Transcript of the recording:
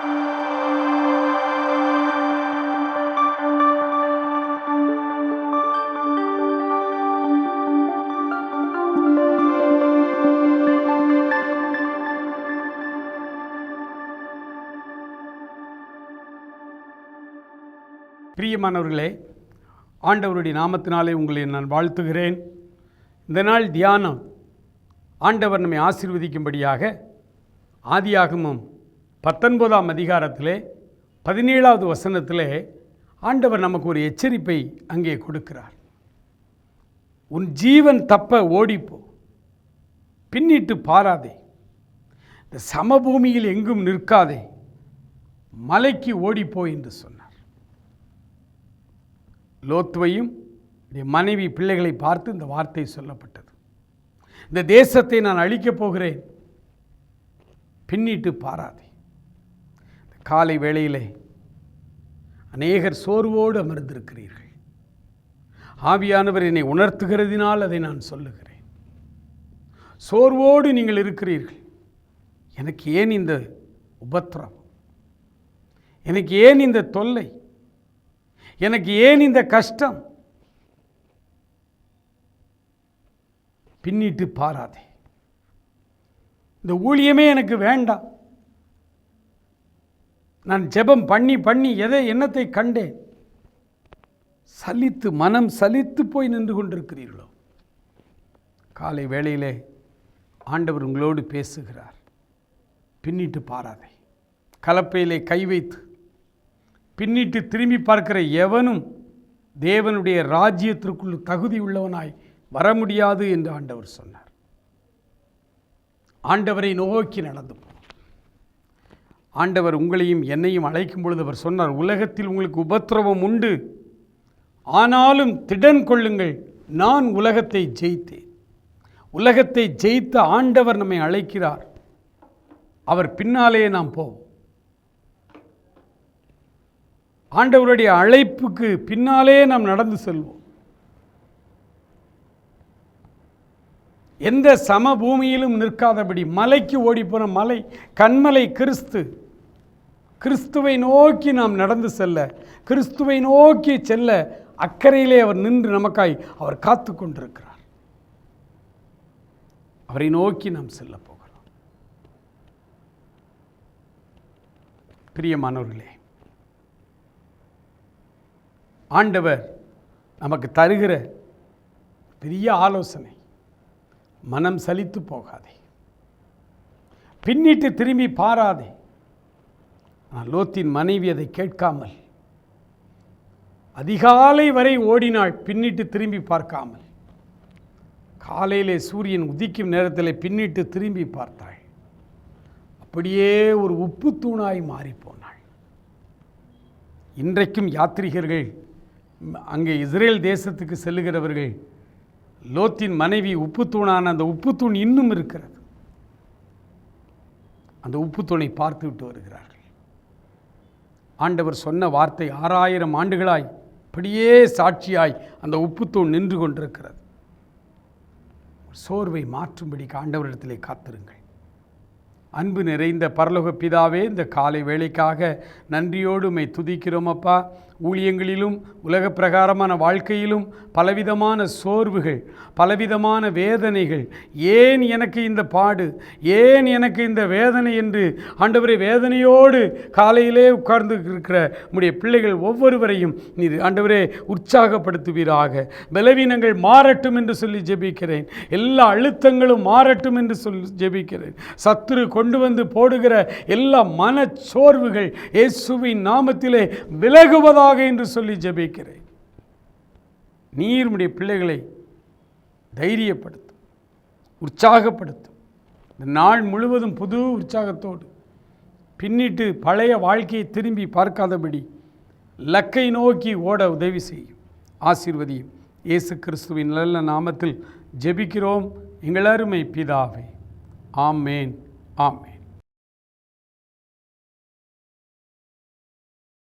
பிரியமானவர்களே ஆண்டவருடைய நாமத்தினாலே உங்களை நான் வாழ்த்துகிறேன். இந்த நாள் தியானம். ஆண்டவர் நம்மை ஆசீர்வதிக்கும்படியாக ஆதியாகமும் பத்தொன்பதாம் அதிகாரத்திலே பதினேழாவது வசனத்திலே ஆண்டவர் நமக்கு ஒரு எச்சரிப்பை அங்கே கொடுக்கிறார். உன் ஜீவன் தப்ப ஓடிப்போ பின்னிட்டு பாராதே. இந்த சமபூமியில் எங்கும் நிற்காதே மலைக்கு ஓடிப்போ என்று சொன்னார். லோத்துவையும் மனைவி பிள்ளைகளை பார்த்து இந்த வார்த்தை சொல்லப்பட்டது. இந்த தேசத்தை நான் அழிக்கப் போகிறேன் பின்னிட்டு பாராதே. காலை வேளையிலே அநேகர் சோர்வோடு அமர்ந்திருக்கிறீர்கள். ஆவியானவர் என்னை உணர்த்துகிறதினால் அதை நான் சொல்லுகிறேன். சோர்வோடு நீங்கள் இருக்கிறீர்கள். எனக்கு ஏன் இந்த உபத்திரம் எனக்கு ஏன் இந்த தொல்லை? எனக்கு ஏன் இந்த கஷ்டம்? பின்னிட்டு பாராதே. இந்த ஊழியமே எனக்கு வேண்டாம். நான் ஜெபம் பண்ணி பண்ணி எதை எண்ணத்தை கண்டேன். சலித்து மனம் சலித்து போய் நின்று கொண்டிருக்கிறீர்களோ? காலை வேளையிலே ஆண்டவர் உங்களோடு பேசுகிறார். பின்னிட்டு பாராதே. கலப்பையிலே கை வைத்து பின்னிட்டு திரும்பி பார்க்கிற எவனும் தேவனுடைய ராஜ்யத்திற்குள் தகுதி உள்ளவனாய் வர முடியாது என்று ஆண்டவர் சொன்னார். ஆண்டவரை நோக்கி நடந்து போ ஆண்டவர் உங்களையும் என்னையும் அழைக்கும் பொழுது அவர் சொன்னார் உலகத்தில் உங்களுக்கு உபத்திரவம் உண்டு. ஆனாலும் திடன் கொள்ளுங்கள். நான் உலகத்தை ஜெயித்தேன். உலகத்தை ஜெயித்த ஆண்டவர் நம்மை அழைக்கிறார். அவர் பின்னாலே நாம் போவோம். ஆண்டவருடைய அழைப்புக்கு பின்னாலே நாம் நடந்து செல்வோம். எந்த சமபூமியிலும் நிற்காதபடி மலைக்கு ஓடிப்போன மலை கண்மலை கிறிஸ்து கிறிஸ்துவை நோக்கி நாம் நடந்து செல்ல கிறிஸ்துவை நோக்கி செல்ல அக்கறையிலே அவர் நின்று நமக்காய் அவர் காத்து கொண்டிருக்கிறார். அவரை நோக்கி நாம் செல்ல போகிறோம். பிரியமானவர்களே ஆண்டவர் நமக்கு தருகிற பெரிய ஆலோசனை மனம் சலித்து போகாதே. பின்னிட்டு திரும்பி பாராதே. லோத்தின் மனைவி அதை கேட்காமல் அதிகாலை வரை ஓடினாள் பின்னிட்டு திரும்பி பார்க்காமல். காலையிலே சூரியன் உதிக்கும் நேரத்தில் பின்னிட்டு திரும்பி பார்த்தாள். அப்படியே ஒரு உப்பு தூணாய் மாறிப்போனாள். இன்றைக்கும் யாத்ரிகர்கள் அங்கே இஸ்ரேல் தேசத்துக்கு செல்லுகிறவர்கள் லோத்தின் மனைவி உப்புத்தூணான அந்த உப்புத்தூண் இன்னும் இருக்கிறது. அந்த உப்புத்தூணை பார்த்து விட்டு வருகிறார்கள். ஆண்டவர் சொன்ன வார்த்தை ஆறாயிரம் ஆண்டுகளாய் அப்படியே சாட்சியாய் அந்த உப்புத்தூண் நின்று கொண்டிருக்கிறது. சோர்வை மாற்றும்படி ஆண்டவரிடத்திலே காத்திருங்கள். அன்பு நிறைந்த பரலோக பிதாவே இந்த காலை வேலைக்காக நன்றியோடு மை துதிக்கிறோமப்பா ஊழியங்களிலும் உலக பிரகாரமான வாழ்க்கையிலும் பலவிதமான சோர்வுகள் பலவிதமான வேதனைகள். ஏன் எனக்கு இந்த பாடு? ஏன் எனக்கு இந்த வேதனை என்று ஆண்டவரை வேதனையோடு காலையிலே உட்கார்ந்து இருக்கிற நம்முடைய பிள்ளைகள் ஒவ்வொருவரையும் நீர் ஆண்டவரே உற்சாகப்படுத்துவீராக. பலவீனங்கள் மாறட்டும் என்று சொல்லி ஜெபிக்கிறேன். எல்லா அழுத்தங்களும் மாறட்டும் என்று சொல்லி ஜெபிக்கிறேன். சத்துரு கொண்டு வந்து போடுகிற எல்லா மனச்சோர்வுகள் இயேசுவின் நாமத்திலே விலகுவதாக என்று சொல்லி ஜெபிக்கிறேன். நீர் உடைய பிள்ளைகளை தைரியப்படுத்தும் உற்சாகப்படுத்தும். இந்த நாள் முழுவதும் புது உற்சாகத்தோடு பின்னிட்டு பழைய வாழ்க்கையை திரும்பி பார்க்காதபடி லக்கை நோக்கி ஓட உதவி செய்யும் ஆசீர்வதியும். இயேசு கிறிஸ்துவின் நல்ல நாமத்தில் ஜெபிக்கிறோம். எங்களருமை பிதாவே. ஆமேன் ஆமேன்.